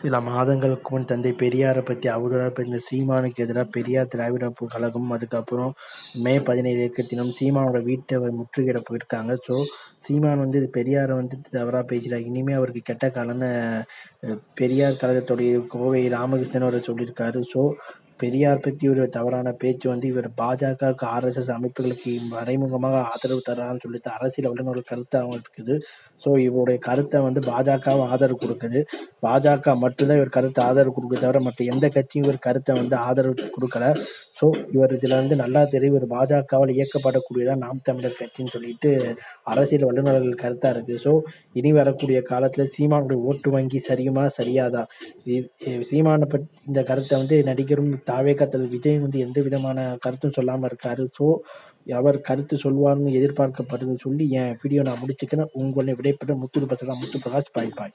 சில மாதங்களுக்கு முன் தந்தை பெரியாரை பற்றி அவதூறாக பேசின சீமானுக்கு எதிராக பெரியார் திராவிட கழகம் அதுக்கப்புறம் மே பதினேழு இயக்கத்தினம் சீமானோட வீட்டை முற்றுகையிட போயிருக்காங்க. ஸோ சீமான் வந்து பெரியாரை வந்து தவறாக பேசுகிறார் இனிமேல் அவருக்கு கெட்ட காலம்னு பெரியார் கழகத்துடைய கோவை ராமகிருஷ்ணன் அவரை சொல்லியிருக்காரு. ஸோ பெரியார் பற்றி ஒரு தவறான பேச்சு வந்து இவர் பாஜகவுக்கு ஆர்எஸ்எஸ் அமைப்புகளுக்கு மறைமுகமாக ஆதரவு தரான்னு சொல்லிட்டு அரசியல் வல்லுநர்கள் கருத்து அவங்க இருக்குது ஸோ இவருடைய கருத்தை வந்து பாஜகவும் ஆதரவு கொடுக்குது. பாஜக மட்டும்தான் இவர் கருத்தை ஆதரவு கொடுக்க தவிர மற்ற எந்த கட்சியும் இவர் கருத்தை வந்து ஆதரவு கொடுக்கல. ஸோ இவர் இதில் வந்து நல்லா தெரியும். இவர் பாஜகவால் இயக்கப்படக்கூடியதான் நாம் தமிழர் கட்சின்னு சொல்லிட்டு அரசியல் வல்லுநர்கள் கருத்தாக இருக்குது. ஸோ இனி வரக்கூடிய காலத்தில் சீமானுடைய ஓட்டு வங்கி சரியுமா சரியாதா? சீமானை பற்றி இந்த கருத்தை வந்து நடிகரும் தாவேக்கத்தில் விஜய் வந்து எந்த விதமான கருத்தும் சொல்லாமல் இருக்காரு. ஸோ அவர் கருத்து சொல்வார்னு எதிர்பார்க்கப்படுதுன்னு சொல்லி என் வீடியோ நான் முடிச்சுக்கிறேன். உங்களை விடைபெற முத்து பசங்க முத்து பிரகாஷ். பாய் பாய்.